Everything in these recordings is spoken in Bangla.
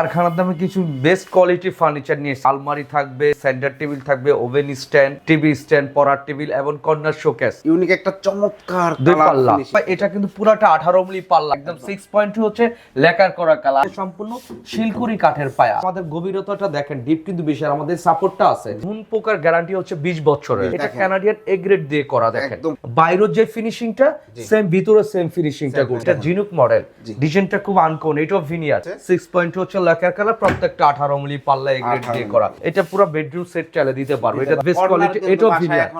কারখানার দামে কিছু বেস্ট কোয়ালিটি ফার্নিচার নিয়ে আলমারি থাকবে সেন্টার টেবিল থাকবে ওভেন স্ট্যান্ড টিভি স্ট্যান্ড পড়ার টেবিল এবং কর্নার শোকেস ইউনিক একটা চমৎকার দুই পাল্লা। এটা কিন্তু পুরাটা আঠারো মিলি পাল্লা। একদম সিক্স পয়েন্ট হচ্ছে লেকার করা কালার সম্পূর্ণ শিলকুড়ি কাঠের পায়া। আমাদের গভীরতাটা দেখেন ডিপ কিন্তু বেশি আর আমাদের সাপোর্টটা আছে। ঘুম পোকার গ্যারান্টি হচ্ছে বিশ বছরের। এটা। কানাডিয়ান এ গ্রেড দিয়ে করা দেখেন। বাইরের যে ফিনিশিংটা সেম ভিতরে সেম ফিনিশিংটা এটা জিনুক মডেল। ডিজাইনটা খুব আনকোন এটাও ভিনিয়ার সিক্স পয়েন্ট হচ্ছে লেকার কালার প্রত্যেকটা আঠারো মিলি পাল্লা এ গ্রেড দিয়ে করা। এটা পুরো বেডরুম সেট চালে দিতে পারব। এটা বেস্ট কোয়ালিটি এটাও ভিনিয়ার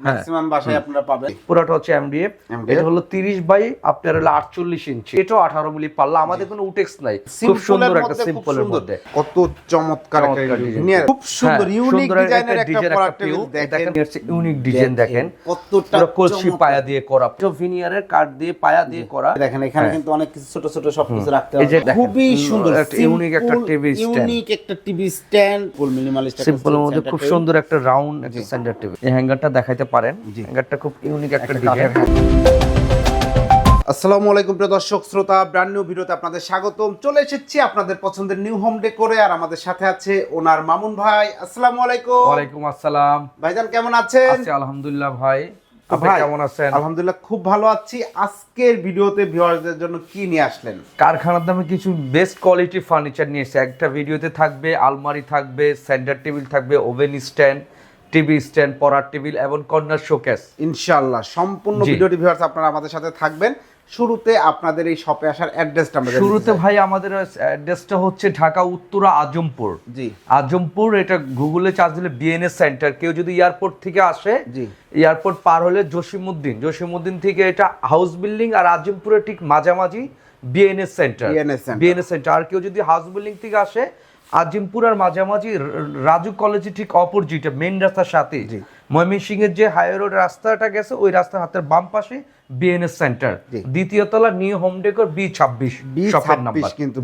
হ্যাঁ। ম্যাক্সিমাম বাসায় আপনারা পাবেন। পুরাটা হচ্ছে এমডিএফ এটা হলো 30 বাই আপনার হলো 48 ইঞ্চি এটাও 18 মিলি পাল্লা। আমাদের কোনো উটেক্স নাই। খুব সুন্দর একটা মধ্যে খুব সিম্পলের মধ্যে। কত চমৎকার একটা veneer। খুব সুন্দর হ্যাঁ, ইউনিক ডিজাইনের একটা প্রোডাক্ট দেখেন। ইউনিক ডিজাইন দেখেন কতটা কলসি পায়া দিয়ে করা। ভিনিয়ারের কাঠ দিয়ে পায়া দিয়ে করা। দেখেন এখানে হ্যাঁ। কিন্তু অনেক কিছু ছোট ছোট সবকিছু রাখতে হবে। খুবই সুন্দর একটা unique একটা TV stand। ইউনিক একটা টিভি স্ট্যান্ড ফুল মিনিমালিস্ট সিম্পলের মধ্যে খুব সুন্দর একটা রাউন্ড একটা সেন্টার টেবিল এই হ্যাঙ্গারটা দেখাইতে পারেন। হ্যাঙ্গারটা খুব ইউনিক একটা ডিজাইন আসসালামু আলাইকুম প্রিয় দর্শক শ্রোতা ব্র্যান্ড নিউ ভিডিওতে আপনাদের স্বাগতম। চলে এসেছি আপনাদের পছন্দের নিউ হোম ডেকোরে আর আমাদের সাথে আছে ওনার মামুন ভাই। আসসালামু আলাইকুম। ওয়ালাইকুম আসসালাম। ভাইজান কেমন আছেন? আছি আলহামদুলিল্লাহ ভাই, কেমন আছেন? আলহামদুলিল্লাহ খুব ভালো আছি। আজকের ভিডিওতে ভিউয়ারদের জন্য কি নিয়ে আসলেন? কারখানার দামে কিছু বেস্ট কোয়ালিটি ফার্নিচার নিয়ে এসেছে। একটা ভিডিওতে থাকবে আলমারি থাকবে সেন্টার টেবিল থাকবে ওভেন স্ট্যান্ড টিভি স্ট্যান্ড পড়ার টেবিল এবং কর্নার শোকেস ইনশাআল্লাহ সম্পূর্ণ। ভিডিওটি ভিউয়ার্স আপনারা আমাদের সাথে থাকবেন। শুরুতে আপনাদের এই শপে আসার অ্যাড্রেসটা আমরা শুরুতে ভাই আমাদের অ্যাড্রেসটা হচ্ছে ঢাকা উত্তরা আজমপুর। জি। আজমপুর এটা গুগলে চার্জ দিলে বিএনএস সেন্টার কেউ যদি এয়ারপোর্ট থেকে আসে জি। এয়ারপোর্ট পার হলে জসিমউদ্দিন। জসিমউদ্দিন থেকে এটা হাউস বিল্ডিং আর আজমপুরের ঠিক মাঝামাঝি বিএনএস সেন্টার বিএনএস সেন্টার আর কেউ যদি হাউস বিল্ডিং থেকে আসে আজিমপুর আর মাঝামাঝি রাজু কলেজের ঠিক অপোজিটে মেইন রাস্তার সাথে জি। ময়মনসিং এর যে হাই রোড রাস্তাটা গেছে ওই রাস্তার হাতের বাম পাশে বিএনএস সেন্টার জি। দ্বিতীয় তলা নিউ হোম ডেকর বি ছাব্বিশ শপের B26 নাম্বার কিন্তু।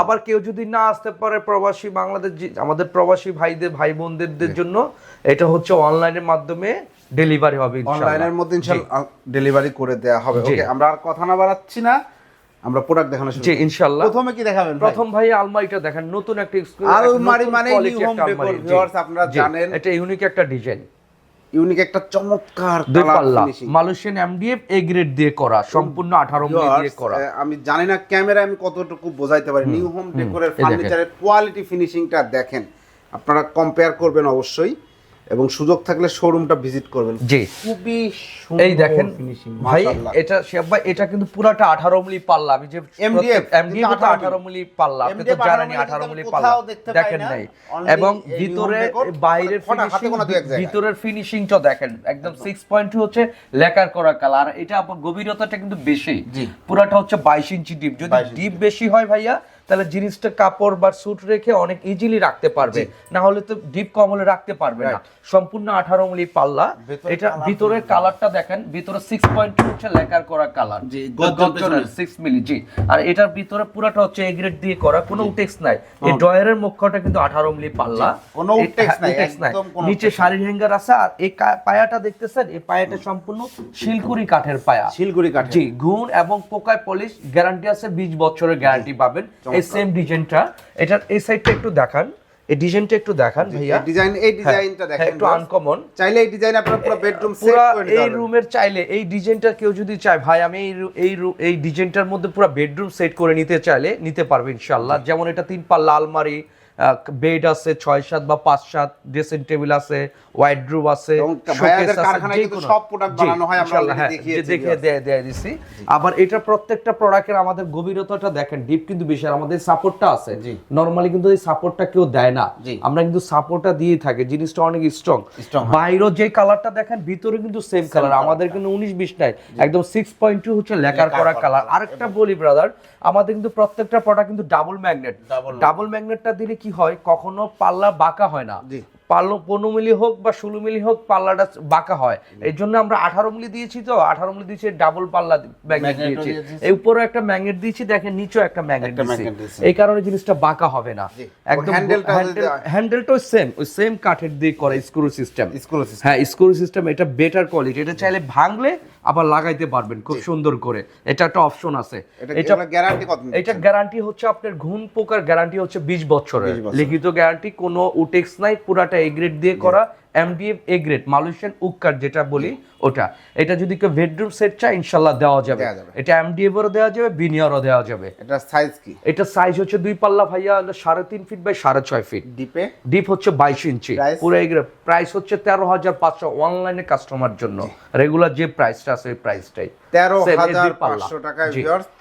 আবার কেউ যদি না আসতে পারে প্রবাসী বাংলাদেশ আমাদের প্রবাসী ভাইদের ভাই বোনদের জন্য এটা হচ্ছে অনলাইনের মাধ্যমে ডেলিভারি হবে। অনলাইনের মধ্যে ইনশাআল্লাহ ডেলিভারি করে দেওয়া হবে। ওকে আমরা আর কথা না বাড়াচ্ছি না আমরা প্রোডাক্ট দেখানো শুরু জি। ইনশাল্লাহ। প্রথমে কি দেখাবেন প্রথম ভাই আলমারিটা দেখেন নতুন একটা আলমারি মানে decor, আলমারি, জি, viewers, আপনারা জানেন। এটা ইউনিক একটা ডিজাইন ইউনিক একটা চমৎকার দুই colour পাল্লা মালয়েশিয়ান এমডিএফ এ গ্রেড দিয়ে করা সম্পূর্ণ 18 মিলি দিয়ে করা। আমি জানি না ক্যামেরা আমি কতটুকু বোঝাইতে পারি। নিউ হোম ডেকোরের ফার্নিচারের কোয়ালিটি ফিনিশিংটা দেখেন। আপনারা কম্পেয়ার করবেন অবশ্যই। এবং সুযোগ থাকলে শোরুমটা ভিজিট করবেন। জি। খুবই এই দেখেন ভাই এটা শেফ ভাই এটা কিন্তু পুরাটা 18 মিলি পাল্লা। আমি যে MDF, এমডিএফ তো 18 18 মিলি পাল্লা। আপনি তো জানেনই 18 18 মিলি পাল্লা। দেখেন। নাই। এবং ভিতরে বাইরের ফিনিশিং। ভিতরের ফিনিশিংটা দেখেন। একদম 6.2 হচ্ছে লেকার করা কালার এটা আপনার গভীরতাটা কিন্তু বেশি। জি। পুরাটা হচ্ছে 22 ইঞ্চি ডিপ যদি ডিপ বেশি হয় ভাইয়া তাহলে জিনিসটা কাপড় বা স্যুট রেখে অনেক ইজিলি রাখতে পারবে। না হলে তো ডিপ কম হলে রাখতে পারবে না। সম্পূর্ণ 18 মিলি পাল্লা। এটা ভিতরের কালারটা দেখেন ভিতরে 6.2 হচ্ছে লেকার করা কালার 6 মিলি জি। আর এটার ভিতরে পুরোটা হচ্ছে এ গ্রেড দিয়ে করা কোনো উটেক্স নাই। এই ডয়ারের মুখটা কিন্তু 18 মিলি পাল্লা। কোনো উটেক্স নাই। নিচে শাড়ির হ্যাঙ্গার আছে আর এই পায়াটা দেখতেছেন এই পায়াটা সম্পূর্ণ শিলকুড়ি কাঠের পায়া। শিলগুড়ি কাঠ জি ঘুণ এবং পোকায় পলিশ গ্যারান্টি আছে 20 বছরের গ্যারান্টি পাবেন। এই সেম ডিজাইনটা এটার এই সাইডটা একটু দেখান। এই ডিজাইনটা একটু দেখান ভাইয়া। ডিজাইন এই ডিজাইনটা হ্যাঁ, দেখেন একটু আনকমন চাইলে এই ডিজাইন আপনারা পুরো বেডরুম সেট করে এই। রুমের চাইলে এই ডিজাইনটা কেউ যদি চায় ভাই আমি এই এই এই ডিজাইনটার মধ্যে পুরো বেডরুম সেট করে নিতে চাইলে নিতে পারবে ইনশাআল্লাহ। যেমন এটা তিন পাল্লা আলমারি বেড আছে ছয় সাত বা পাঁচ সাত ড্রেসিং টেবিল আছে হোয়াইট রুম আছে হয়, হ্যাঁ, দেখে। দেয় দিছি। আবার এটা প্রত্যেকটা প্রোডাক্টের আমাদের গভীরতাটা দেখেন ডিপ কিন্তু বেশি আর আমাদের সাপোর্টটা আছে। নরমালি কিন্তু এই সাপোর্টটা কেউ দেয় না। আমরা কিন্তু সাপোর্টটা দিয়ে থাকি জিনিসটা অনেক স্ট্রং Strong বাইরে যে কালারটা দেখেন ভিতরে কিন্তু সেম কালার আমাদের কিন্তু উনিশ বিশ নাই একদম সিক্স পয়েন্ট টু হচ্ছে লেকার করা কালার আরেকটা বলি ব্রাদার আমাদের কিন্তু প্রত্যেকটা প্রোডাক্ট কিন্তু ডাবল ম্যাগনেট ডাবল ম্যাগনেটটা দিলে কি হয় কখনো পাল্লা বাঁকা হয় না। পাল্লো পনেরো মিলি হোক বা ষোলো মিলি হোক পাল্লাটা বাঁকা হয়। এই জন্য আমরা আঠারো মিলি দিয়েছি তো আঠারো মিলি দিয়েছি ডাবল পাল্লা ম্যাগনেট দিয়েছি। এই উপরে একটা ম্যাগনেট দিয়েছি দেখেন নিচেও একটা ম্যাগনেট দিয়েছি। এই কারণে জিনিসটা বাঁকা হবে না। একদম দেওয়া- হ্যান্ডেলটাও সেম ওই সেম কাঠের দিয়ে করা স্ক্রু সিস্টেম Screw system। হ্যাঁ স্ক্রু সিস্টেম এটা বেটার কোয়ালিটি এটা চাইলে ভাঙলে আবার লাগাইতে পারবেন খুব সুন্দর করে। এটা একটা অপশন আছে। এটা গ্যারান্টি কত এটা গ্যারান্টি হচ্ছে আপনার ঘুম পোকার গ্যারান্টি হচ্ছে বিশ বছরের। লিখিত গ্যারান্টি কোনো উটেক্স নাই পুরাটা এগ্রেড গ্রেড দিয়ে করা। এমডিএফ এ গ্রেড মালয়েশিয়ান উক্কার যেটা বলি ওটা। এটা যদি কেউ বেডরুম সেট চায় ইনশাল্লাহ দেওয়া যাবে। এটা এমডিএফ এরও দেওয়া যাবে বিনিয়ারও দেওয়া যাবে। এটা সাইজ কি? এটা সাইজ হচ্ছে দুই পাল্লা ভাইয়া হলো সাড়ে তিন ফিট বাই সাড়ে ছয় ফিট ডিপে ডিপ হচ্ছে বাইশ ইঞ্চি? পুরো এগুলো প্রাইস হচ্ছে তেরো হাজার পাঁচশো অনলাইনে কাস্টমার জন্য। রেগুলার যে প্রাইসটা আছে ওই প্রাইসটাই তেরো এই হাজার পাঁচশো টাকায়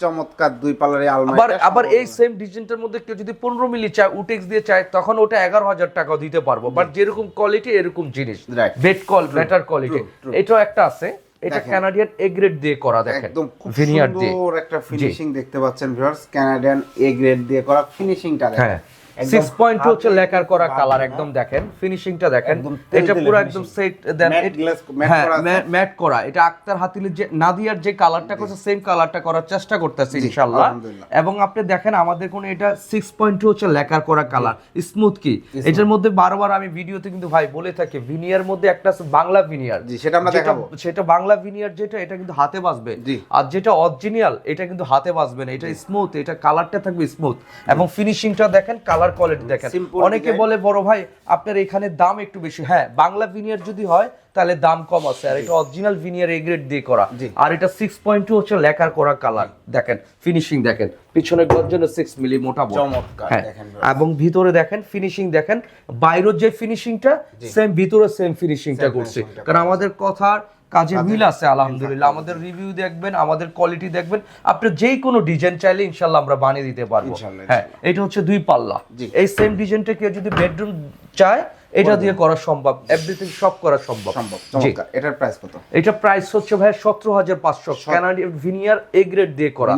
চমৎকার দুই পাল্লার আবার আবার এই সেম ডিজাইনটার মধ্যে কেউ যদি পনেরো মিলি চায় উটেক্স দিয়ে চায় তখন ওটা এগারো হাজার টাকা দিতে পারব। বাট যেরকম কোয়ালিটি এরকম জিনিস। Right. বেড কল বেটার কোয়ালিটি. এটাও একটা আছে। এটা ক্যানাডিয়ান কানাডিয়ান এ গ্রেড দিয়ে করা দেখেন। একদম খুব ভিনিয়ার দিয়ে। সুন্দর একটা ফিনিশিং দেখতে পাচ্ছেন ভিউয়ার্স কানাডিয়ান এ গ্রেড দিয়ে করা ফিনিশিংটা হ্যাঁ। সিক্স পয়েন্ট হচ্ছে লেকার করা কালার একদম দেখেন। ফিনিশিংটা দেখেন। এটা পুরো একদম সেট দেন হ্যাঁ। ম্যাট করা। এটা আক্তার হাতিলের যে নাদিয়ার যে কালারটা করছে সেম কালারটা করার চেষ্টা করতেছে আলহামদুলিল্লাহ। এবং আপনি দেখেন আমাদের কোন এটা সিক্স পয়েন্ট টু হচ্ছে লেকার করা কালার স্মুথ কি? এটার মধ্যে বারবার আমি ভিডিওতে কিন্তু ভাই বলে থাকি ভিনিয়ার মধ্যে একটা বাংলা ভিনিয়ার সেটা আমরা দেখাবো। সেটা বাংলা ভিনিয়ার যেটা এটা কিন্তু হাতে বাজবে। আর যেটা অরিজিনাল এটা কিন্তু হাতে বাজবে না। এটা স্মুথ এটা কালারটা থাকবে স্মুথ এবং ফিনিশিংটা দেখেন কালার কোয়ালিটি দেখেন। অনেকে বলে বড় ভাই আপনার এখানে দাম একটু বেশি। হ্যাঁ বাংলা ভিনিয়ার যদি হয় তাহলে দাম কম আছে। আর এটা অরিজিনাল ভিনিয়ার এ গ্রেড দিয়ে করা। আর এটা সিক্স পয়েন্ট টু হচ্ছে লেকার করা কালার দেখেন ফিনিশিং দেখেন। পিছনে গর্জনে সিক্স মিলি মোটা। চমৎকার, হ্যাঁ দেখেন এবং ভিতরে দেখেন ফিনিশিং দেখেন। বাইরের যে ফিনিশিংটা সেম ভিতরে সেম ফিনিশিংটা করছে। কারণ আমাদের কথার কাজে মিল আছে আলহামদুলিল্লাহ। আমাদের রিভিউ দেখবেন আমাদের কোয়ালিটি দেখবেন। আপনি যেই কোনো ডিজাইন চাইলে ইনশাল্লাহ আমরা বানিয়ে দিতে পারব। হ্যাঁ এটা হচ্ছে দুই পাল্লা। এই সেম ডিজাইনটা কেউ যদি বেডরুম চায় এটা দিয়ে করা সম্ভব এভরিথিং সব করা সম্ভব। সম্ভব এটার প্রাইস কত? এটা প্রাইস হচ্ছে ভাই সতেরো হাজার পাঁচশো কানাডিয়ান ভিনিয়ার এ গ্রেড দিয়ে করা।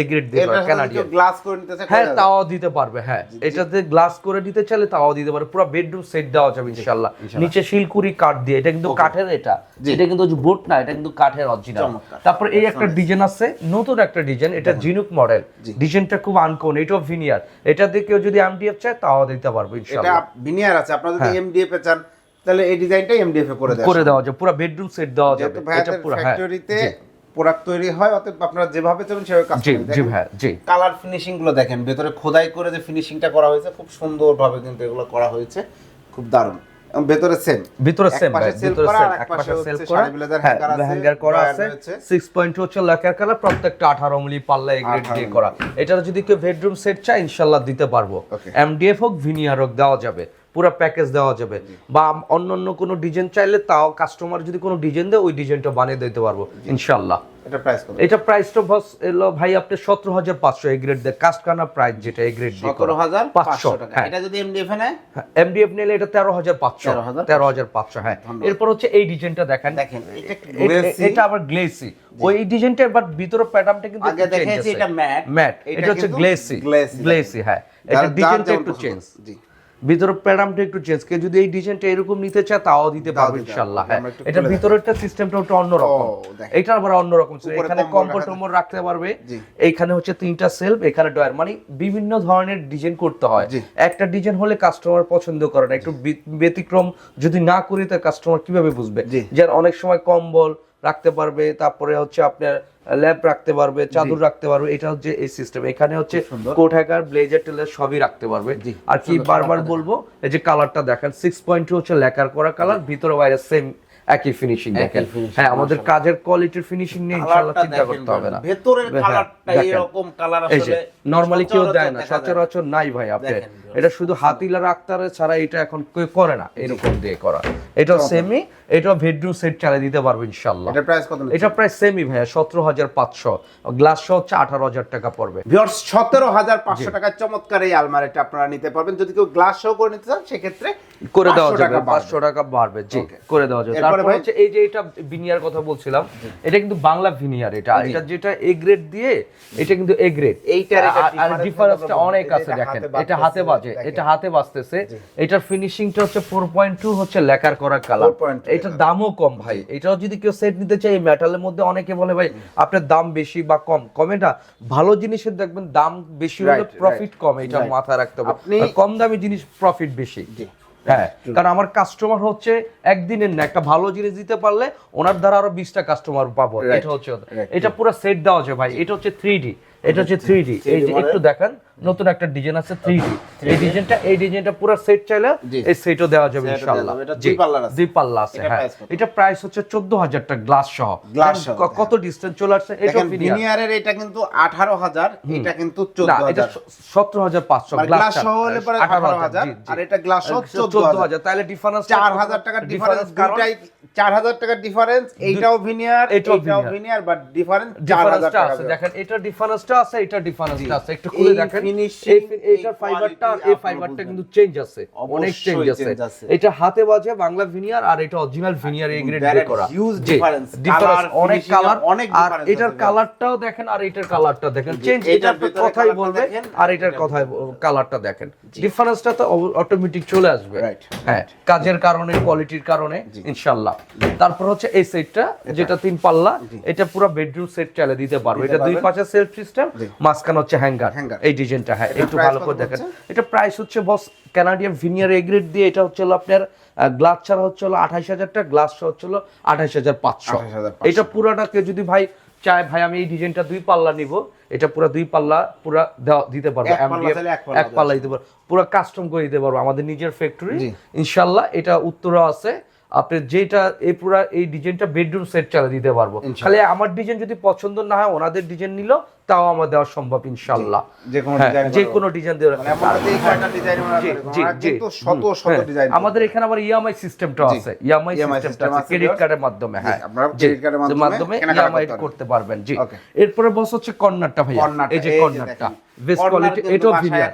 এ গ্রেড দিয়ে। করা কানাডিয়ান গ্লাস করে নিতে চায় হ্যাঁ তাও দিতে পারবে হ্যাঁ। এটাতে গ্লাস করে দিতে চাইলে তাও দিতে পারবে। পুরো বেডরুম সেট দেওয়া যাবে ইনশাআল্লাহ। নিচে শিলকুড়ি কাঠ দিয়ে এটা কিন্তু কাঠের এটা। এটা কিন্তু বোট না এটা কিন্তু কাঠের অরিজিনাল তারপর এই একটা ডিজাইন আছে নতুন একটা ডিজাইন এটা জিনুক মডেল ডিজাইনটা খুব আনকোন এটাও ভিনিয়ার এটা দিয়ে কেউ যদি এমডিএফ চায় তাও দিতে পারবে এটা ভিনিয়ার আছে আপনারা যদি এমডিএফ এ চান তাহলে এই ডিজাইনটাই এমডিএফ এ করে হ্যাঁ। করে দেওয়া পুরো বেডরুম সেট দেওয়া যাবে এটা পুরো হ্যাঁ। ফ্যাক্টরিতে প্রোডাক্ট তৈরি হয় অতএব আপনারা যেভাবে চাবেন সেভাবে কাজ জি জি হ্যাঁ জি। কালার ফিনিশিংগুলো দেখেন ভেতরে খোদাই করে যে ফিনিশিংটা করা হয়েছে খুব সুন্দরভাবে কিন্তু এগুলো করা হয়েছে খুব দারুণ। ভেতরে সেম ভিতরে সেম ভাই sell সেম এক পাশে সেল হচ্ছে করা। হ্যাঁ হ্যাঙ্গার করা আছে। 6.2 হচ্ছে লাকার কালার প্রত্যেকটা 18 মিলি পাল্লা এগ্রেড দিয়ে করা। এটা যদি কেউ বেডরুম সেট চায় ইনশাআল্লাহ দিতে পারব. এমডিএফ হোক ভিনিয়ার হোক দেওয়া যাবে। পুরো প্যাকেজ দেওয়া যাবে। বা অন্য অন্য কোনো ডিজাইন চাইলে তাও কাস্টমার যদি কোনো ডিজাইন দেয় ওই ডিজাইনটা বানিয়ে দিতে পারব ইনশাআল্লাহ। এটা প্রাইস এটা প্রাইসটা বস এলো ভাই আপনি সতেরো হাজার পাঁচশো গ্রেড দিয়ে প্রাইস যেটা গ্রেড দিয়ে সতেরো হাজার পাঁচশো টাকা। হ্যাঁ। এটা যদি এমডিএফ নেয়? এমডিএফ নিলে এটা তেরো হাজার পাঁচশো 13,500 তেরো হাজার পাঁচশো হ্যাঁ। এরপর হচ্ছে এই ডিজাইনটা দেখেন। দেখেন এটা আবার গ্লেসি ওই ডিজাইনটা বাট ভিতরে প্যাটার্নটা কিন্তু আগে দেখাইছি এটা matte, ম্যাট এটা হচ্ছে গ্লেসি গ্লেসি হ্যাঁ। এটা ডিজাইনটা একটু চেঞ্জ জি। ভিতরে প্যাটার্নটা একটু চেঞ্জ কেউ যদি এই ডিজাইনটা এরকম নিতে চায় তাও দিতে পারবে ইনশাআল্লাহ। হ্যাঁ এটা ভিতরেরটা সিস্টেমটা একটু অন্যরকম। এটা আবার অন্যরকম। ছিল। এখানে কম্বল কম্বল রাখতে পারবে। জি। এইখানে হচ্ছে তিনটা সেলফ এখানে ডয়ার মানে বিভিন্ন ধরনের ডিজাইন করতে হয়। একটা ডিজাইন হলে কাস্টমার পছন্দ করে না। একটু ব্যতিক্রম যদি না করি তার কাস্টমার কীভাবে বুঝবে? জি। যে অনেক সময় কম্বল রাখতে পারবে তারপরে হচ্ছে আপনার ল্যাব রাখতে পারবে চাদর রাখতে পারবে এটা হচ্ছে এই সিস্টেম এখানে হচ্ছে কোট হ্যাকার ব্লেজার টেলার সবই রাখতে পারবে। আর কি বারবার বলব এই যে কালারটা দেখেন সিক্স পয়েন্ট টু হচ্ছে লেকার করা কালার ভিতরে বাইরে সেম একই ফিনিশিং দেখেন। হ্যাঁ আমাদের কাজের কোয়ালিটির ফিনিশিং নিয়ে ইনশাআল্লাহ চিন্তা করতে হবে না। ভেতরের হ্যাঁ, কালারটা এরকম কালার আসলে নরমালি কেউ দেয় না সচরাচর নাই ভাই আপনি এটা শুধু হাতিলা রাখতারে ছাড়া এটা এখন কেউ করে না এরকম দিয়ে করা। এটা সেমি এটা বেডরুম সেট চালিয়ে দিতে পারবে ইনশাআল্লাহ। এটা প্রাইস কত এটা প্রায় সেমি ভাইয়া সতেরো হাজার পাঁচশো। গ্লাস সহ হচ্ছে আঠারো হাজার টাকা পড়বে। ভিউয়ার্স সতেরো হাজার পাঁচশো টাকার চমৎকার এই আলমারিটা আপনারা নিতে পারবেন। যদি কেউ গ্লাস সহ করে নিতে চান সেক্ষেত্রে করে দেওয়া যাবে টাকা। পাঁচশো টাকা বাড়বে জি করে দেওয়া যাবে। তারপর? হচ্ছে এই যে এটা ভিনিয়ার কথা বলছিলাম এটা কিন্তু বাংলা ভিনিয়ার এটা। এটা যেটা এ গ্রেড দিয়ে এটা কিন্তু এ গ্রেড এইটার এটা আর ডিফারেন্সটা অনেক আছে দেখেন এটা হাতে বাজে এটা হাতে বাজতেছে। এটার ফিনিশিংটা হচ্ছে ফোর পয়েন্ট টু হচ্ছে লেকার করা কালার 4.2 এটার দামও কম ভাই। এটাও যদি কেউ সেট নিতে চায় এই মেটালের মধ্যে অনেকে বলে ভাই আপনার দাম বেশি বা কম। কমেটা ভালো জিনিসের দেখবেন দাম বেশি হলে প্রফিট কম এটা মাথায় রাখতে হবে। কম দামি জিনিস প্রফিট বেশি। হ্যাঁ কারণ আমার কাস্টমার হচ্ছে একদিনের না একটা ভালো জিনিস দিতে পারলে ওনার দ্বারা আরও বিশটা কাস্টমার পাবো। এটা হচ্ছে এটা পুরো সেট দেওয়া আছে ভাই। এটা হচ্ছে থ্রি ডি এটা হচ্ছে থ্রি ডি এই যে মানে? একটু দেখেন নতুন একটা ডিজাইন আছে থ্রি ডি এই ডিজাইনটা এই ডিজাইনটা পুরো সেট চাইলে এই সেটও দেওয়া যাবে ইনশাআল্লাহ এটা দুই পাল্লা আছে। হ্যাঁ। এটা প্রাইস হচ্ছে চোদ্দ হাজার টাকা গ্লাস সহ। দেখেন কত ডিসটেন্স চলে আসছে? এটা ভিনিয়ারের এটা কিন্তু আঠারো হাজার এটা কিন্তু চোদ্দ এটা সতেরো হাজার পাঁচশো মানে গ্লাস সহ হলে পরে আঠারো হাজার আর এটা গ্লাস সহ চোদ্দ চোদ্দ হাজার তাহলে ডিফারেন্স চার হাজার টাকার ডিফারেন্স দুটাই চার হাজার টাকার ডিফারেন্স এইটাও ভিনিয়ার এটাও ভিনিয়ার বাট ডিফারেন্স চার হাজার টাকা দেখেন এটা ডিফারেন্সটা আছে এটা ডিফারেন্সটা আছে। একটু খুলে দেখেন। এটা ফাইবারটা এই ফাইবারটা কিন্তু চেঞ্জ আছে। অনেক চেঞ্জ আছে। এটা হাতে বাজে বাংলা ভিনিয়ার আর এটা অরিজিনাল ভিনিয়ার এই গ্রেড দিয়ে করা। huge জি, difference. difference, অনেক কালার অনেক আর এটার কালারটাও দেখেন আর এটার কালারটা দেখেন। চেঞ্জ এটা কথাই বলবে। আর এটার কথাই কালারটা দেখেন। ডিফারেন্সটা তো অটোমেটিক চলে আসবে. হ্যাঁ কাজের কারণে কোয়ালিটির কারণে ইনশাল্লাহ। তারপর হচ্ছে এই সেটটা যেটা তিন পাল্লা এটা পুরো বেডরুম সেট চালে দিতে পারব। এটা দুই। পাশে সেলফ সিস্টেম মাঝখানে হচ্ছে হ্যাঙ্গার। এই ডিজাইনটা হ্যাঁ একটু ভালো করে দেখেন। এটা প্রাইস হচ্ছে বস কানাডিয়ান ভিনিয়ার এগ্রেড দিয়ে এটা হচ্ছে আপনার গ্লাস ছাড়া হচ্ছে হলো আঠাইশ হাজার টাকা গ্লাস হচ্ছে হলো আঠাইশ হাজার পাঁচশো। এটা যদি ভাই চায় ভাই আমি এই ডিজাইনটা দুই পাল্লা নিব এটা পুরো দুই পাল্লা পুরা দিতে পারব এক পাল্লা দিতে পারব পুরো কাস্টম করে দিতে পারব আমাদের নিজের ফ্যাক্টরি ইনশাল্লাহ এটা উত্তরা আছে আপনি যেটা এই পুরা এই ডিজাইনটা বেডরুম সেট চালা দিতে পারব। খালি আমার ডিজাইন যদি পছন্দ না হয় ওনাদের ডিজাইন নিল তাও আমার দেওয়া সম্ভব ইনশাল্লাহ। যে কোনো হ্যাঁ, ডিজাইন যে কোনো ডিজাইন দেওয়া মানে হ্যাঁ, আমাদের এখানে আবার ইএমআই সিস্টেমটা আছে। ইএমআই সিস্টেমটা আছে আছে। ক্রেডিট কার্ডের মাধ্যমে হ্যাঁ। যে মাধ্যমে ইএমআই করতে পারবেন জি। এরপরে বস হচ্ছে কর্নারটা কর্নারটা এই যে কর্নারটা বেস্ট কোয়ালিটি এটাও হ্যাঁ।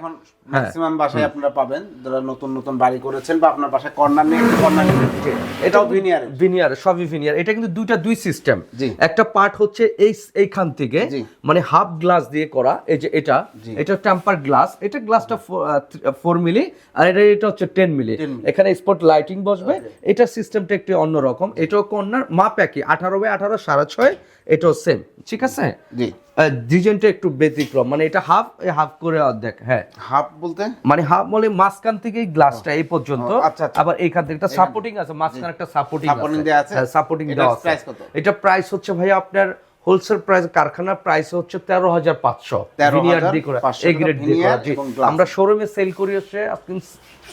ম্যাক্সিমাম বাসায় আপনারা পাবেন। যারা নতুন নতুন বাড়ি করেছেন বা আপনার বাসায় কর্নার নেই কর্নার এটাও ভিনিয়ার ভিনিয়ার সবই ভিনিয়ার এটা কিন্তু দুইটা দুই সিস্টেম একটা পার্ট হচ্ছে এই এইখান থেকে মানে হাফ গ্লাস দিয়ে করা এই যে এটা। এটা টেম্পার গ্লাস এটা গ্লাসটা ফোর মিলি আর এটা এটা হচ্ছে টেন মিলি 10 মিলি। এখানে স্পট লাইটিং বসবে। এটা সিস্টেমটা একটু অন্যরকম এটাও কর্নার মাপ একই। আঠারো বাই আঠারো সাড়ে ছয় এটাও সেম ঠিক আছে? জি। ডিজাইনটা একটু ব্যতিক্রম মানে এটা হাফ হাফ করে অর্ধেক হ্যাঁ হাফ বলতে মানে হাফ বলে মাঝখান থেকে গ্লাসটা এই পর্যন্ত আচ্ছা, আচ্ছা। আবার এইখান থেকে একটা সাপোর্টিং আছে মাঝখানে একটা সাপোর্টিং আছে? হ্যাঁ সাপোর্টিং এটার দেওয়া আছে? এটা প্রাইস হচ্ছে ভাই আপনার হোলসেল প্রাইস কারখানার প্রাইস হচ্ছে তেরো হাজার পাঁচশো 13,500 দিয়ে করে গ্রেড দিয়ে। আমরা শোরুমে সেল করি হচ্ছে আপনি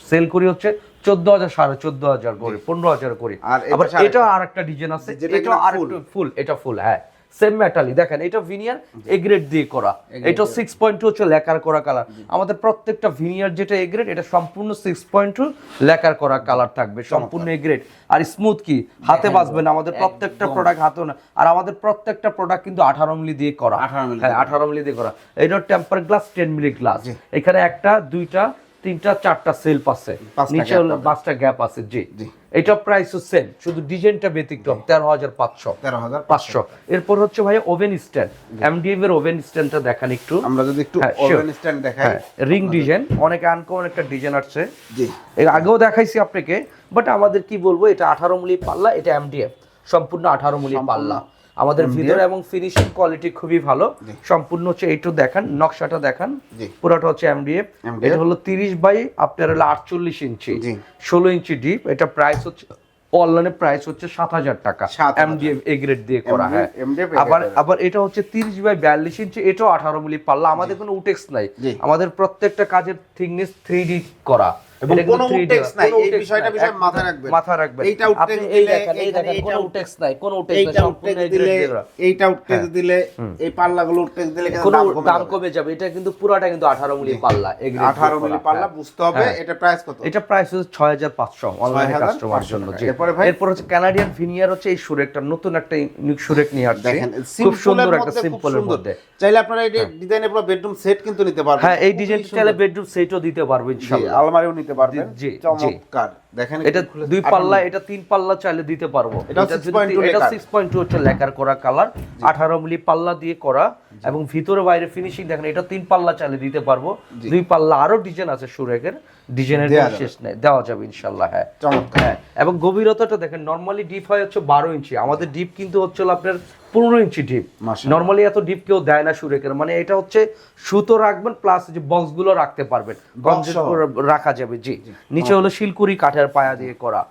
সেল করি হচ্ছে চোদ্দ হাজার সাড়ে চোদ্দ হাজার করে পনেরো হাজার করে আর আবার আরেকটা। এটা আর একটা ডিজাইন আছে এটা আর full। ফুল এটা ফুল হ্যাঁ সেম মেটালি দেখেন এটা ভিনিয়ার এ গ্রেড দিয়ে করা। এটা সিক্স পয়েন্ট টু হচ্ছে লেকার করা কালার আমাদের প্রত্যেকটা ভিনিয়ার যেটা এ গ্রেড এটা সম্পূর্ণ সিক্স পয়েন্ট টু লেকার করা কালার থাকবে সম্পূর্ণ এ গ্রেড আর স্মুথ কি? হাতে বাজবে না। আমাদের প্রত্যেকটা প্রোডাক্ট হাতে না। আর আমাদের প্রত্যেকটা প্রোডাক্ট কিন্তু আঠারো মিলি দিয়ে করা। 18 হ্যাঁ আঠারো মিলি দিয়ে করা। এটা temper glass ten milli glass এখানে একটা দুইটা তিনটা চারটা সেলফ আছে নিচে পাঁচটা গ্যাপ আছে জি। জি। এটা প্রাইস সেম শুধু ডিজাইনটা ব্যতিক্রম তেরো হাজার পাঁচশো। তেরো হাজার পাঁচশো। এরপর হচ্ছে ভাই ওভেন স্ট্যান্ড এমডিএফ এর ওভেন স্ট্যান্ডটা দেখান একটু। আমরা যদি একটু ওভেন স্ট্যান্ড দেখাই রিং ডিজাইন অনেক আনকমন একটা ডিজাইন আসছে। জি। এর আগেও দেখাইছি আপনাকে বাট আমাদের কি বলব এটা আঠারো মুলি পাল্লা এটা এমডিএফ সম্পূর্ণ আঠারো মুলি পাল্লা। আমাদের ভিতরে এবং ফিনিশিং কোয়ালিটি খুবই ভালো। সম্পূর্ণ হচ্ছে এইটু দেখান নকশাটা দেখান। পুরোটা হচ্ছে এমডিএফ এটা হলো তিরিশ বাই আপনার হলো আটচল্লিশ ইঞ্চি। ষোলো ইঞ্চি ডিপ এটা প্রাইস হচ্ছে অনলাইনে প্রাইস হচ্ছে সাত হাজার টাকা। এমডিএফ এ গ্রেড দিয়ে করা হ্যাঁ। MDF আবার আবার এটা হচ্ছে তিরিশ বাই বিয়াল্লিশ ইঞ্চি এটাও আঠারো মিলি পাল্লা আমাদের কোনো উটেক্স নাই। আমাদের প্রত্যেকটা কাজের থিকনেস থ্রি ডি করা। এবং কোনো 3D উটেক্স নাই, এই বিষয়টা বিষয় মাথায় রাখবেন। মাথায় রাখবেন। এইটা দিলে, এই দেখেন কোনো নাই কোনো সম্পূর্ণ দিলে এইটা উঠতে দিলে এই পাল্লাগুলো দিলে কোনো দাম কমে যাবে। এটা কিন্তু পুরাটা কিন্তু আঠারো মিলি পাল্লা এই grade দিয়ে 18 মিলি পাল্লা হ্যাঁ। বুঝতে হবে হ্যাঁ। এটা প্রাইস কত? এটা প্রাইস হচ্ছে ছয় হাজার পাঁচশো অনলাইন কাস্টমার জন্য জি? এরপর হচ্ছে কানাডিয়ান ভিনিয়ার হচ্ছে এই সুরেকটা নতুন একটা ইউনিক সুরেক নিয়ে আসছে। খুব সুন্দর একটা সিম্পলের মধ্যে। চাইলে আপনারা এই ডিজাইনের পুরো বেডরুম সেট কিন্তু নিতে পারবেন। হ্যাঁ এই ডিজাইন। চাইলে বেডরুম সেটও দিতে পারব জি, ইনশাআল্লাহ। আলমারিও নিতে পারবেন জি, জি। চমৎকার দেখেন এটা দুই পাল্লা এটা তিন পাল্লা চাইলে দিতে পারব। এটা 6.2 যদি- এটা লেকার। সিক্স পয়েন্ট টু হচ্ছে লেকার করা কালার আঠারো মিলি পাল্লা দিয়ে করা এবং ভিতরে বাইরে ফিনিশিং দেখেন এটা তিন পাল্লা চাইলে দিতে পারব। দুই পাল্লা আরও ডিজাইন আছে সুরেকের। ডিজাইনের। শেষ নেই দেওয়া যাবে ইনশাল্লাহ হ্যাঁ। হ্যাঁ এবং গভীরতাটা দেখেন নর্মালি ডিপ হয় হচ্ছে বারো ইঞ্চি। আমাদের ডিপ কিন্তু হচ্ছে আপনার পনেরো ইঞ্চি ডিপ। নর্মালি এত ডিপ কেউ দেয় না সুরেকের। মানে এটা হচ্ছে সুতো রাখবেন প্লাস যে বক্সগুলো রাখতে পারবেন। রাখা যাবে জি। নিচে হলো শিলকুড়ি কাঠের পায়া দিয়ে করা।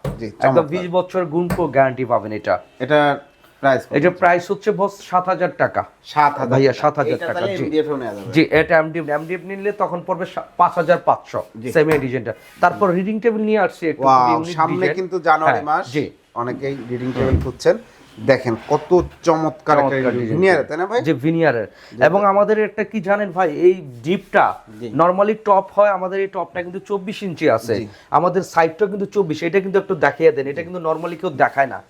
একদম বিশ বছর গুণ গ্যারান্টি পাবেন এটা। এটা প্রাইস এটা প্রাইস হচ্ছে বস সাত হাজার টাকা। সাত হাজার ভাইয়া, টাকা। 7,000 এটা টাকা, জি। এটা এমডিএফ এমডিএফ নিলে তখন পড়বে পাঁচ হাজার পাঁচশো সেমি ডিজাইনটা তারপর রিডিং টেবিল নিয়ে আসছি সামনে কিন্তু জানুয়ারি হ্যাঁ, মাস। জি। অনেকেই রিডিং টেবিল খুঁজছেন। দেখেন কত চমৎকার। ভিনিয়ার তাই না ভাই? যে ভিনিয়ারের। এবং আমাদের একটা কি জানেন ভাই এই ডিপটা নরমালি টপ হয় আমাদের এই টপটা কিন্তু চব্বিশ ইঞ্চি আছে। আমাদের সাইডটা কিন্তু চব্বিশ এটা কিন্তু একটু দেখিয়ে দেন এটা কিন্তু নরমালি কেউ দেখায় না।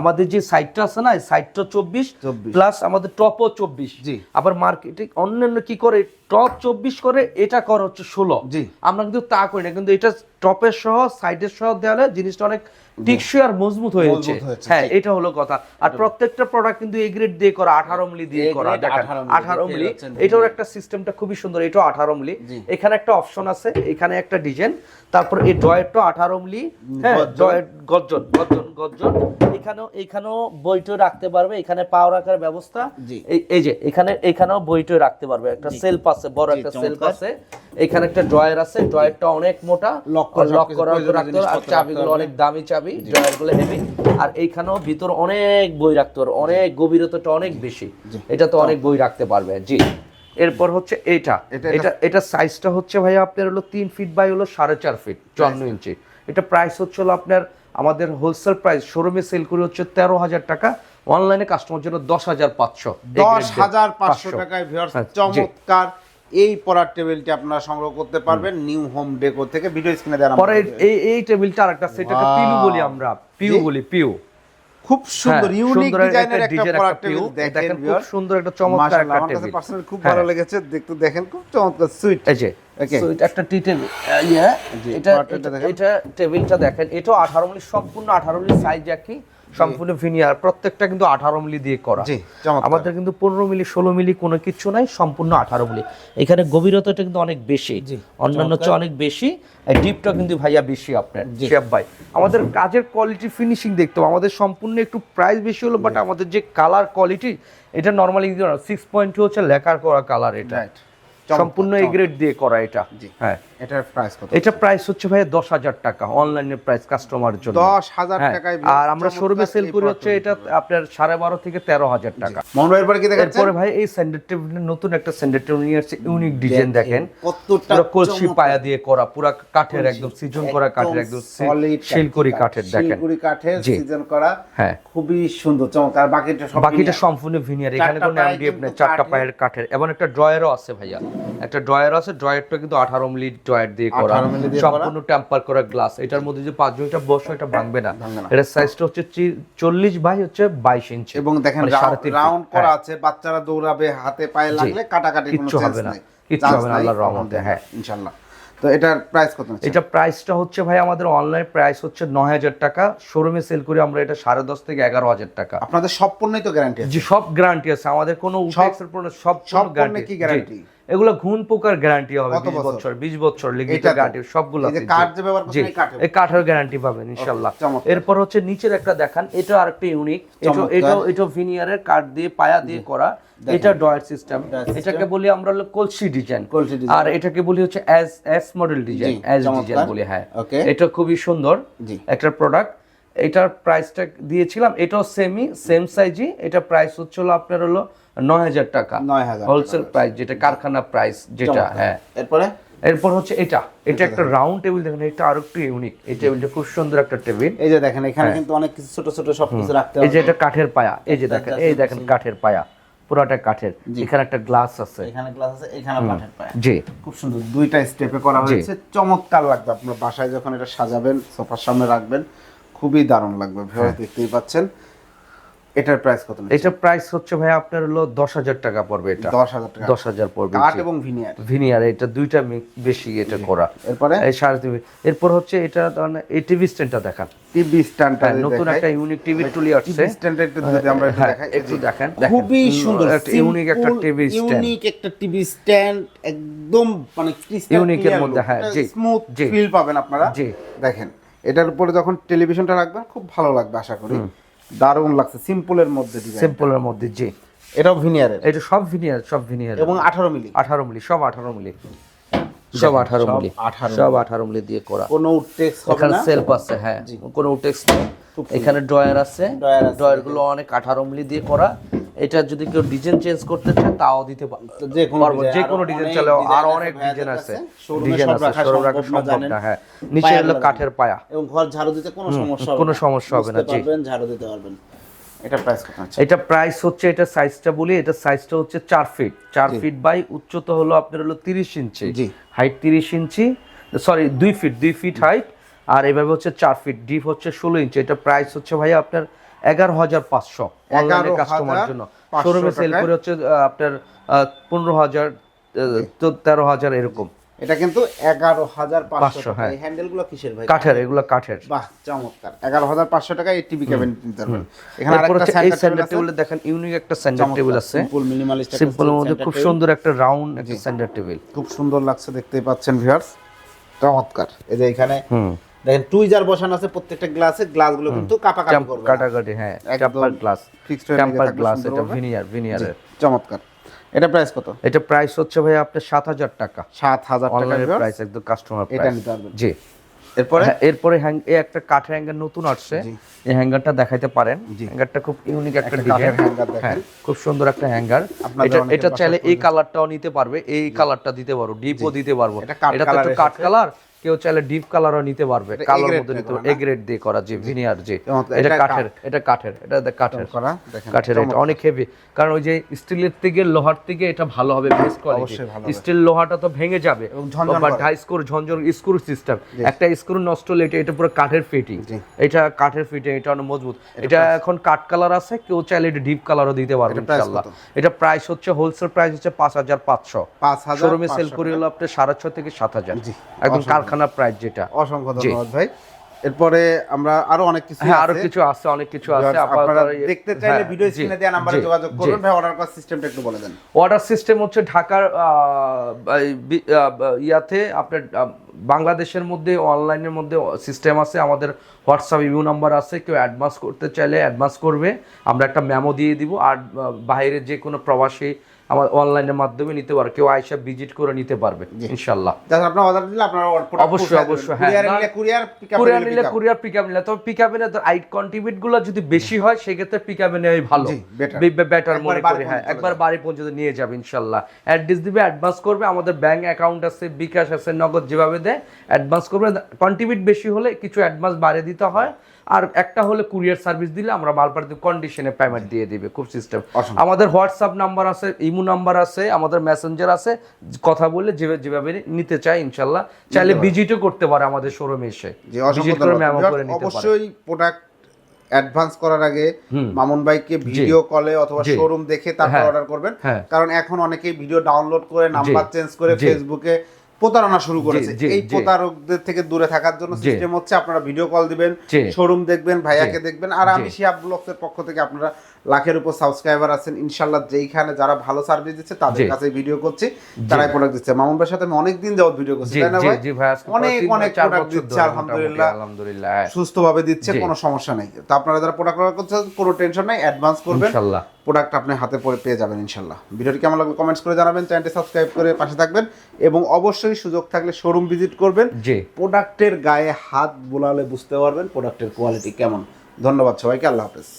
আমাদের যে সাইডটা আছে না সাইডটা চব্বিশ 24 প্লাস আমাদের টপও চব্বিশ। আবার মার্কেটে অন্যান্য কি করে টপ চব্বিশ করে এটা করে হচ্ছে ষোলো। জি। আমরা কিন্তু তা করি না কিন্তু এটা টপের সহ সাইডের সহ দেওয়ালে জিনিসটা অনেক টিকসই আর মজবুত হয়েছে। হ্যাঁ এটা হলো কথা। আর প্রত্যেকটা প্রোডাক্ট কিন্তু এ গ্রেড দিয়ে করা আঠারো মিলি দিয়ে করা grade, দেখেন 18 মিলি, আঠারো মিলি। এটার একটা সিস্টেমটা খুবই সুন্দর এটাও আঠারো মিলি। এখানে একটা অপশন আছে এখানে একটা ডিজাইন তারপর এই ড্রয়ারটা আঠারো মিলি হ্যাঁ গর্জন। ড্রয়ার গর্জন গর্জন গর্জন। এখানেও এখানেও বইটো রাখতে পারবে এখানে পাও রাখার ব্যবস্থা। এই এই যে এখানে এখানেও বইটো রাখতে পারবে একটা সেলফ আছে বড় একটা সেলফ আছে। এখানে একটা ড্রয়ার আছে ড্রয়ারটা অনেক মোটা লক সবকিছু করা প্রয়োজনীয় রাখতে আর চাবিগুলো অনেক দামি চাবি ড্রয়ারগুলো হেভি আর এইখানেও ভিতর অনেক বই রাখতে পারবে অনেক গভীরতাটা অনেক বেশি। এটা তো অনেক বই রাখতে পারবে জি। এরপর হচ্ছে এটা। এটা- এটা সাইজটা হচ্ছে ভাইয়া আপনার হলো তিন ফিট বাই হলো সাড়ে চার ফিট চুয়ান্ন ইঞ্চি। এটা প্রাইস হচ্ছে হলো আপনার আমাদের হোলসেল প্রাইস শোরুমে সেল করে হচ্ছে তেরো হাজার টাকা। অনলাইনে কাস্টমার জন্য দশ হাজার পাঁচশো। দশ হাজার পাঁচশো টাকায় ভিউয়ার্স হ্যাঁ, চমৎকার। এই পড়ার টেবিলটি আপনারা সংগ্রহ করতে পারবেন নিউ হোম ডেকো থেকে ভিডিও স্ক্রিনে দেওয়া পরে। এই এই টেবিলটা আরেকটা সেট একটা Wow. পিলু বলি আমরা পিউ বলি পিউ। খুব সুন্দর হ্যাঁ, ইউনিক ডিজাইনের একটা পড়ার টেবিল দেখেন খুব সুন্দর একটা চমৎকার একটা আমার কাছে পার্সোনালি খুব হ্যাঁ। ভালো লেগেছে দেখতে দেখেন খুব চমৎকার সুইট এই যে এটা একটা টি টেবিল ইয়ে এটা পার্টটা এটা- দেখেন। এটা টেবিলটা দেখেন এটাও আঠারো মিলি সম্পূর্ণ আঠারো মিলি সাইজ একই। সম্পূর্ণ ভিনিয়ার প্রত্যেকটা কিন্তু আঠারো মিলি দিয়ে করা। আমাদের কিন্তু পনেরো মিলি ষোলো মিলি কোনো কিছু নাই সম্পূর্ণ আঠারো মিলি। এখানে গভীরতাটা কিন্তু অনেক বেশি অন্যান্য চেয়ে অনেক বেশি ডিপটা কিন্তু ভাইয়া বেশি আপনার শেফ ভাই। আমাদের কাজের কোয়ালিটি ফিনিশিং দেখতে হবে। আমাদের সম্পূর্ণ একটু প্রাইস বেশি হলো বাট আমাদের যে কালার কোয়ালিটি এটা নর্মালি সিক্স পয়েন্ট হচ্ছে লেখার করা কালার এটা। সম্পূর্ণ এ গ্রেড দিয়ে করা এটা। জি। হ্যাঁ। এটার প্রাইস কত এটা প্রাইস হচ্ছে ভাই দশ হাজার টাকা অনলাইনের প্রাইস কাস্টমারের জন্য। দশ হাজার হ্যাঁ, টাকায় আর আমরা শোরুমে সেল করি হচ্ছে এটা আপনার সাড়ে বারো থেকে তেরো হাজার টাকা। মোহন ভাইয়ের পরে কি দেখাচ্ছেন? এরপরে ভাই এই টেবিলের নতুন একটা স্যান্ডেল টেবিল নিয়ে আসছে ইউনিক ডিজাইন দেখেন। কতটা পুরো কলসি পায়া দিয়ে করা পুরো কাঠের একদম সিজন করা কাঠের একদম শিলকড়ি কাঠের দেখেন। শিলকুড়ি কাঠের সিজন করা হ্যাঁ। খুবই সুন্দর চমৎকার। বাকিটা সব বাকিটা সম্পূর্ণ ভিনিয়ার এখানে কোনো এমডিএফ নেই চারটা পায়ের কাঠের। এবং একটা ড্রয়ারও আছে ভাইয়া। একটা ড্রয়ার আছে ড্রয়ারটা কিন্তু আঠারো মিলি ড্রয়ার দিয়ে করা 18 মিলি দিয়ে করা। সম্পূর্ণ টেম্পার করা গ্লাস এটার মধ্যে যে পাঁচজনটা বসো এটা ভাঙবে না। এটার সাইজটা হচ্ছে চল্লিশ বাই হচ্ছে বাইশ ইঞ্চি এবং দেখেন মানে রাউন্ড করা হ্যাঁ। আছে বাচ্চারা দৌড়াবে হাতে পায়ে লাগলে কাটাকাটি কোনো হবে না। কিচ্ছু হবে না আল্লাহর রহমতে, হ্যাঁ। ইনশাআল্লাহ তো এটার প্রাইস কত? এটা প্রাইসটা হচ্ছে ভাই আমাদের অনলাইন প্রাইস হচ্ছে নয় হাজার টাকা শোরুমে সেল করি আমরা এটা সাড়ে দশ থেকে এগারো হাজার টাকা আপনাদের সব পণ্যই তো গ্যারান্টি আছে সব গ্যারান্টি আছে আমাদের কোনো উঠেক্সের পণ্য সব সব গ্যারান্টি কি guarantee? এগুলো ঘুণ পোকার গ্যারান্টি হবে কত বছর? 20 বছর লিখিত গ্যারান্টি সবগুলো এই কাঠের। গ্যারান্টি পাবেন ইনশাআল্লাহ চমৎকার। এরপর হচ্ছে নিচের একটা দেখান এটা আরেকটা ইউনিক এটা। এটা ভিনিয়ারের কাঠ দিয়ে পায়া দিয়ে করা। এটা ডয়ার সিস্টেম। এটাকে বলি আমরা হলো কলসি ডিজাইন। কলসি আর এটাকে বলি হচ্ছে এস এস মডেল ডিজাইন জি, এস ডিজাইন বলি হ্যাঁ। এটা খুবই সুন্দর। একটা প্রোডাক্ট এটার প্রাইসটা দিয়েছিলাম এটাও সেমি সেম সাইজই এটা প্রাইস হচ্ছে হলো আপনার হলো নয় হাজার টাকা। 9,000 হোলসেল প্রাইস যেটা কারখানা প্রাইস যেটা হ্যাঁ। এরপরে? এরপর হচ্ছে এটা। এটা একটা রাউন্ড টেবিল দেখেন এটা আরও একটু ইউনিক এই টেবিলটা খুব সুন্দর একটা টেবিল এই যে দেখেন এখানে কিন্তু অনেক কিছু ছোট ছোট সব কিছু রাখতে হ্যাঁ। এই যে এটা কাঠের পায়া। এই যে দেখেন এই দেখেন কাঠের পায়া। পুরাটা কাঠের। এখানে একটা গ্লাস আছে। এখানে গ্লাস আছে এখানে কাঠের পায়। জি। খুব সুন্দর। দুইটা স্টেপে করা হয়েছে। চমৎকার লাগবে আপনার বাসায় যখন এটা সাজাবেন সোফার সামনে রাখবেন খুবই দারুণ লাগবে। ভেবে হ্যাঁ। দেখতেই পাচ্ছেন। এটার প্রাইস কত এটা প্রাইস হচ্ছে ভাই আপনার হলো দশ হাজার টাকা পড়বে এটা। দশ হাজার টাকা। দশ হাজার পড়বে কাঠ এবং ভিনিয়ার? ভিনিয়ার এটা দুইটা বেশি এটা করা। এরপরে? এই সাড়ে তিন এরপর হচ্ছে এটা ধরেন এই টিভি স্ট্যান্ডটা দেখান। টিভি স্ট্যান্ডটা হ্যাঁ, নতুন একটা ইউনিক টিভি টুলি আসছে। স্ট্যান্ডটা একটু যদি আমরা একটু হ্যাঁ, দেখাই। একটু দেখেন। খুবই সুন্দর একটা ইউনিক একটা টিভি স্ট্যান্ড। ইউনিক একটা টিভি স্ট্যান্ড একদম মানে এর মধ্যে, হ্যাঁ, জি, স্মুথ। ফিল পাবেন আপনারা। জি। দেখেন এটার উপরে যখন টেলিভিশনটা রাখবেন খুব ভালো লাগবে আশা করি। দারুণ লাগছে সিম্পলের মধ্যে সিম্পলের মধ্যে জি। এটাও ভিনিয়ারের এটা সব ভিনিয়ার সব ভিনিয়ার এবং আঠারো মিলি? আঠারো মিলি সব আঠারো মিলি। সব আঠারো মিলি। 18 সব আঠারো মিলি দিয়ে করা। কোনো টেক্স হবে না? সেলফ আছে হ্যাঁ। কোনো টেক্স নেই। এখানে ড্রয়ার আছে। ড্রয়ারগুলো অনেক আঠারো মিলি দিয়ে করা। এটা যদি কেউ ডিজাইন চেঞ্জ করতে চায় তাও দিতে পারব যে কোনো ডিজাইন চালে আরও অনেক ডিজাইন আছে ডিজাইন সব আছে। রাখা শোরুম রাখা সম্ভব না। হ্যাঁ। নিচে হলো কাঠের পায়া। এবং ঘর ঝাড়ু দিতে কোনো সমস্যা হবে কোনো না। সমস্যা হবে না, জি। ঝাড়ু দিতে পারবেন। এটা প্রাইস কত আছে? এটা প্রাইস হচ্ছে এটা সাইজটা বলি এটা সাইজটা হচ্ছে চার ফিট চার ফিট বাই উচ্চতা হলো আপনার হলো তিরিশ ইঞ্চি জি। হাইট তিরিশ ইঞ্চি সরি দুই ফিট দুই ফিট হাইট আর এভাবে হচ্ছে চার ফিট ডিপ হচ্ছে ষোলো ইঞ্চি এটা প্রাইস হচ্ছে ভাই আপনার এগারো হাজার পাঁচশো অনলাইনে কাস্টমার জন্য। শোরুমে সেল করে হচ্ছে আপনার পনেরো হাজার তেরো হাজার এরকম। এটা কিন্তু এগারো হাজার পাঁচশো হ্যাঁ। এই হ্যান্ডেলগুলো কিসের ভাই? কাঠের এগুলো কাঠের। বাহ চমৎকার। এগারো হাজার পাঁচশো টাকা এই টিভি ক্যাবিন নিতে পারবেন। এখানে আরেকটা এই সেন্টার টেবিলে দেখেন ইউনিক একটা সেন্টার টেবিল আছে। সিম্পল মিনিমালিস্ট সিম্পলের মধ্যে খুব সুন্দর একটা রাউন্ড একটা সেন্টার টেবিল খুব সুন্দর লাগছে দেখতেই পাচ্ছেন ভিউয়ার্স চমৎকার। এই যে এখানে হুম। দেখেন টুইজার বসানো আছে প্রত্যেকটা গ্লাসে গ্লাসগুলো কিন্তু কাপাকাপি করবে। না। কাটাকাটি হ্যাঁ টেম্পার গ্লাস হয়ে টেম্পার গ্লাস এটা ভিনিয়ার ভিনিয়ারের চমৎকার। এটা প্রাইস কত? এটা প্রাইস হচ্ছে ভাই আপনার সাত হাজার টাকা। সাত হাজার টাকা অনলাইনের viewers। প্রাইস একদম কাস্টমার প্রাইস এটা নিতে পারবেন। জি। এরপরে? হ্যাঁ, এরপরে হ্যাং এই একটা কাঠের হ্যাঙ্গার নতুন আসছে। এই হ্যাঙ্গারটা দেখাইতে পারেন। হ্যাঙ্গারটা খুব ইউনিক একটা ডিজাইন hanger দেখেন। হ্যাঁ খুব সুন্দর একটা হ্যাঙ্গার এটা এটা চাইলে এই কালারটাও নিতে পারবে এই কালারটা দিতে পারব ডিপও দিতে পারব। এটা তো কাঠ কালার কেউ চাইলে ডিপ কালারও নিতে পারবে কালোর মধ্যে নিতে পারবে। এ গ্রেড দিয়ে করা জি ভিনিয়ার চমৎকার, এটা কাঠের এটা কাঠের এটা কাঠের। করা দেখেন কাঠের এটা অনেক হেভি কারণ ওই যে স্টিলের থেকে লোহার থেকে এটা ভালো হবে বেস্ট কোয়ালিটি। স্টিল লোহাটা তো ভেঙে যাবে। বা। ঢাই স্ক্রু ঝনঝন স্ক্রু সিস্টেম একটা স্ক্রু নষ্ট হলে এটা এটা পুরো কাঠের ফিটিং এটা কাঠের ফিটিং এটা অনেক মজবুত। এটা এখন কাঠ কালার আছে কেউ চাইলে এটা ডিপ কালারও দিতে পারবে এটা ইনশাআল্লাহ। এটা প্রাইস হচ্ছে হোলসেল প্রাইস হচ্ছে পাঁচ হাজার পাঁচশো। পাঁচ হাজার শোরুমে সেল করি হলো আপনার সাড়ে ছয় থেকে সাত হাজার। একদম কারখানা প্রাইস যেটা। অসংখ্য ধন্যবাদ ভাই। এরপরে আমরা আরও অনেক কিছু হ্যাঁ আরও কিছু আছে অনেক কিছু আছে। আপনারা দেখতে চাইলে হ্যাঁ, ভিডিও স্ক্রিনে দেওয়া নাম্বারে যোগাযোগ জি। করবেন। ভাই অর্ডার করার সিস্টেমটা একটু বলে দেন। অর্ডার সিস্টেম হচ্ছে ঢাকার ইয়াতে আপনার বাংলাদেশের মধ্যে অনলাইনের মধ্যে সিস্টেম আছে। আমাদের হোয়াটসঅ্যাপ ইউ নাম্বার আছে। কেউ অ্যাডভান্স করতে চাইলে অ্যাডভান্স করবে। আমরা একটা মেমো দিয়ে দিব। আর বাইরে যে কোনো প্রবাসী আমার অনলাইনের মাধ্যমে নিতে পারবে কেউ আইসা ভিজিট করে নিতে পারবে ইনশাল্লাহ। আপনার অর্ডার দিলে আপনারা অবশ্যই, অবশ্যই, হ্যাঁ। নিলে কুরিয়ার পিকআপ কুরিয়ার নিলে নিলে কুরিয়ার পিক আপ নিলে। তবে পিক আপে আইট কন্ট্রিবিউটগুলো যদি বেশি হয় সেক্ষেত্রে পিক আপে নেওয়াই ভালো। বেটার একবার মনে করি হ্যাঁ একবার বাড়ি পর্যন্ত নিয়ে যাবে ইনশাল্লাহ। অ্যাড্রেস দিবে অ্যাডভান্স করবে আমাদের ব্যাংক অ্যাকাউন্ট আছে বিকাশ আছে নগদ যেভাবে দেয় অ্যাডভান্স করবে। কন্ট্রিবিউট বেশি হলে কিছু অ্যাডভান্স বাড়িয়ে দিতে হয়। আর একটা হলে কুরিয়ার সার্ভিস দিলে আমরা মাল পাঠাতে কন্ডিশনে পেমেন্ট দিয়ে দিবে খুব সিস্টেম আমাদের হোয়াটসঅ্যাপ নাম্বার আছে ইমো নাম্বার আছে আমাদের মেসেঞ্জার আছে কথা বললে যেভাবে যেভাবে নিতে চাই ইনশাল্লাহ। চাইলে ভিজিটও করতে পারে আমাদের শোরুমে এসে। জি, ভিজিট করে ধন্যবাদ। করে নিতে পারে। অবশ্যই প্রোডাক্ট অ্যাডভান্স করার আগে মামুন ভাইকে ভিডিও কলে অথবা শোরুম দেখে তারপর হ্যাঁ। অর্ডার করবেন। হ্যাঁ। কারণ এখন অনেকেই ভিডিও ডাউনলোড করে নাম্বার চেঞ্জ করে ফেসবুকে প্রতারণা শুরু করেছে। এই প্রতারকদের থেকে দূরে থাকার জন্য সিস্টেম হচ্ছে আপনারা ভিডিও কল দিবেন শোরুম দেখবেন ভাইয়াকে দেখবেন। আর আমি শিহাব ব্লগসের পক্ষ থেকে আপনারা লাখের উপর সাবস্ক্রাইবার আছেন। ইনশাল্লাহ যেইখানে যারা ভালো সার্ভিস দিচ্ছে তাদের কাছে ভিডিও করছি। তারাই প্রোডাক্ট দিচ্ছে। মামুন ভাইয়ের সাথে আমি অনেকদিন যাবত ভিডিও করছি তাই না ভাই? জি অনেক অনেক প্রোডাক্ট দিচ্ছে আলহামদুলিল্লাহ। আলহামদুলিল্লাহ। সুস্থভাবে দিচ্ছে কোনো সমস্যা নেই। তো আপনারা যারা প্রোডাক্ট অর্ডার করছেন কোনো টেনশন নাই অ্যাডভান্স করবেন। ইনশাল্লাহ প্রোডাক্ট আপনি হাতে পরে পেয়ে যাবেন ইনশাল্লাহ ভিডিওটি কেমন লাগল কমেন্টস করে জানাবেন চ্যানেলটি সাবস্ক্রাইব করে পাশে থাকবেন এবং অবশ্যই সুযোগ থাকলে শোরুম ভিজিট করবেন। প্রোডাক্টের গায়ে হাত বোলালে বুঝতে পারবেন প্রোডাক্টের কোয়ালিটি কেমন। ধন্যবাদ সবাইকে আল্লাহ হাফেজ।